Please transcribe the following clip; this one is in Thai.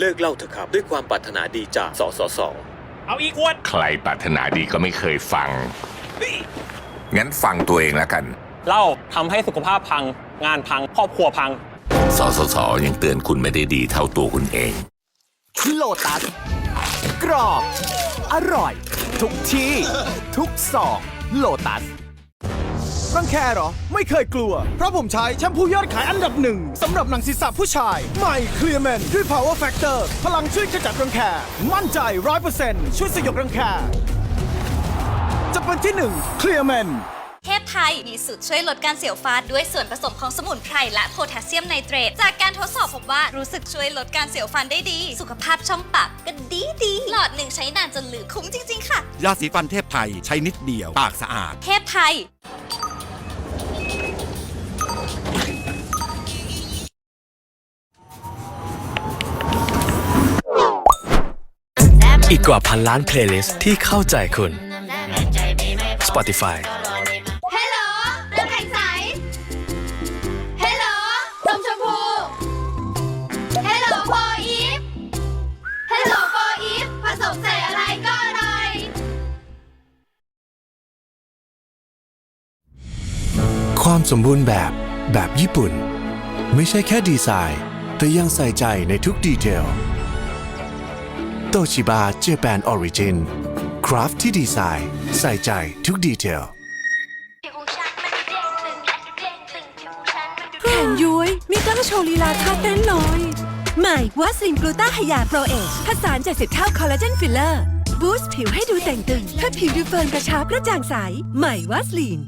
เลิกเล่าเถอะครับ ด้วยความปรารถนาดีจากสสส เอาอีกขวดใครปรารถนาดีก็ไม่เคยฟัง งั้นฟังตัวเองแล้วกัน เหล้าทำให้สุขภาพพัง งานพัง ครอบครัวพัง สสส ยังเตือนคุณไม่ได้ดีเท่าตัวคุณเอง โลตัส กรอบ อร่อย ทุกที่ ทุกซองโลตัส รังแคเหรอ ไม่เคยกลัว เพราะผมใช้แชมพูยอดขายอันดับหนึ่งสำหรับหนังศีรษะผู้ชาย ใหม่ Clear Man ด้วย Power Factor พลังช่วยขจัดรังแค มั่นใจ100%ช่วยสยบรังแค จะเป็นที่หนึ่ง Clear Man เทพไทย มีสูตรช่วยลดการเสียวฟันด้วยส่วนผสมของสมุนไพรและโพแทสเซียมไนเตรต จากการทดสอบพบว่ารู้สึกช่วยลดการเสียวฟันได้ดี สุขภาพช่องปากก็ดีดีหลอดหนึ่งใช้นานจนลืมคุ้มจริง ๆ ค่ะ ยาสีฟันเทพไทยใช้นิดเดียว ปากสะอาด เทพไทย อีกกว่าพันล้านเพลย์ลิสต์ที่เข้าใจคุณ Spotify เฮลโหลน้ำแข็งใส เฮลโหลนมชมพู เฮลโหลโฟอีฟ เฮลโหลโฟอีฟ ผสมใส่อะไรก็อร่อย ความสมบูรณ์แบบแบบญี่ปุ่น ไม่ใช่แค่ดีไซน์ แต่ยังใส่ใจในทุกดีเทล โตชิบะเจแปนออริจินคราฟที่ดีไซน์ ใส่ใจทุกดีเทล แขนย้วยมีกล้ามโชว์ลีลาท่าเต้นลอย ใหม่วัสลินกลูต้าไฮยาโปรเอชผสาน70 เท่าคอลลาเจนฟิลเลอร์ บูสต์ผิวให้ดูแต่งตึงให้ผิวดูเฟิร์มกระชับกระจ่างใส ใหม่วัสลิน